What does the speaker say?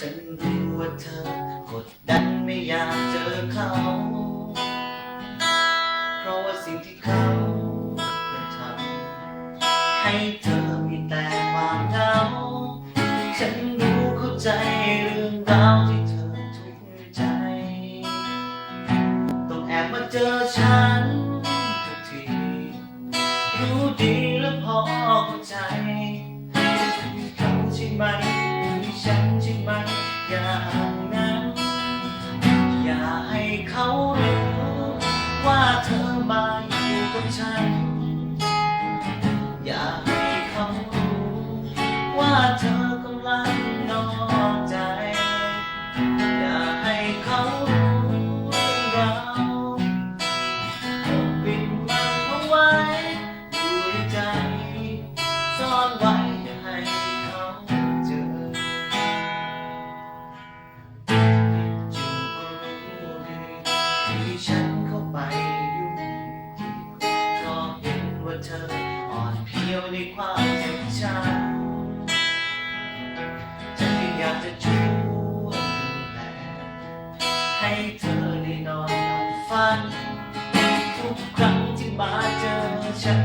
ฉันรู้ว่าเธอกดดันไม่อยากเจอเขา เพราะว่าสิ่งที่เขากระทำให้เธอมีแต่ความเหงาฉันรู้เข้าใจเรื่องราวที่ เธอมาอยู่กับฉัน อย่าให้เขารู้ว่าเธอกำลังนอกใจ อย่าให้เขารู้เรื่องราปกปิดมันเอาไว้อยู่ใจ ซ่อนไว้อย่าให้เขาเจออยู่ก็รู้ดีที่ฉันเข้าไป ธออ่อนเพียวในความเจ็บช้ำฉันอยากจะช่วยดูแลให้เธอได้นอนหลับฝัน ทุกครั้งที่มาเจอฉัน